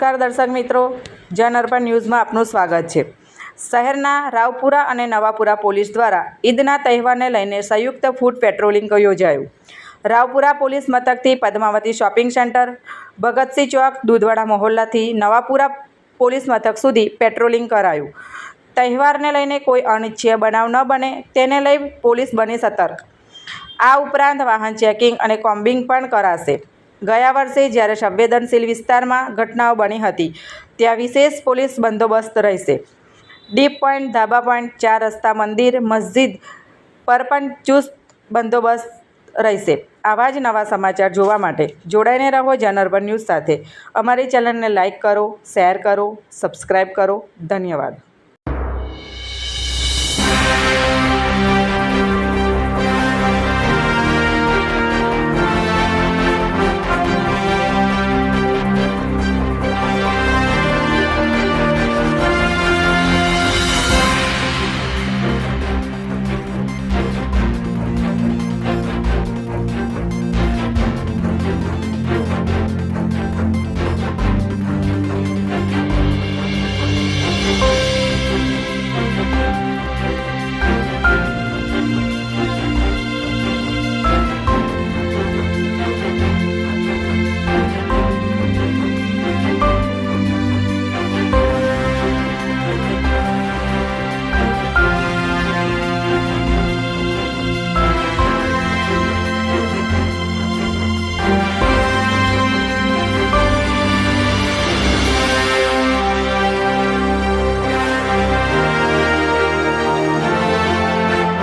નમસ્કાર દર્શક મિત્રો. જન અર્પણ ન્યૂઝમાં આપનું સ્વાગત છે. શહેરના રાવપુરા અને નવાપુરા પોલીસ દ્વારા ઈદના તહેવારને લઈને સંયુક્ત ફૂડ પેટ્રોલિંગ યોજાયું. રાવપુરા પોલીસ મથકથી પદ્માવતી શોપિંગ સેન્ટર, ભગતસિંહ ચોક, દૂધવાડા મહોલ્લાથી નવાપુરા પોલીસ મથક સુધી પેટ્રોલિંગ કરાયું. તહેવારને લઈને કોઈ અનિચ્છીય બનાવ ન બને, તેને લઈ પોલીસ બની સતર્ક. આ ઉપરાંત વાહન ચેકિંગ અને કોમ્બિંગ પણ કરાશે. ગયા વર્ષે જ્યારે સંવેદનશીલ વિસ્તારમાં ઘટનાઓ બની હતી, ત્યાં વિશેષ પોલીસ બંદોબસ્ત રહેશે. ડીપ પોઈન્ટ, ધાબા પોઈન્ટ, ચાર રસ્તા મંદિર, મસ્જિદ પર પણ ચુસ્ત બંદોબસ્ત રહેશે. આવા જ નવા સમાચાર જોવા માટે જોડાઈને રહો જનઅર્બન ન્યૂઝ સાથે. અમારી ચેનલને લાઇક કરો, શેર કરો સબસ્ક્રાઈબ કરો. ધન્યવાદ.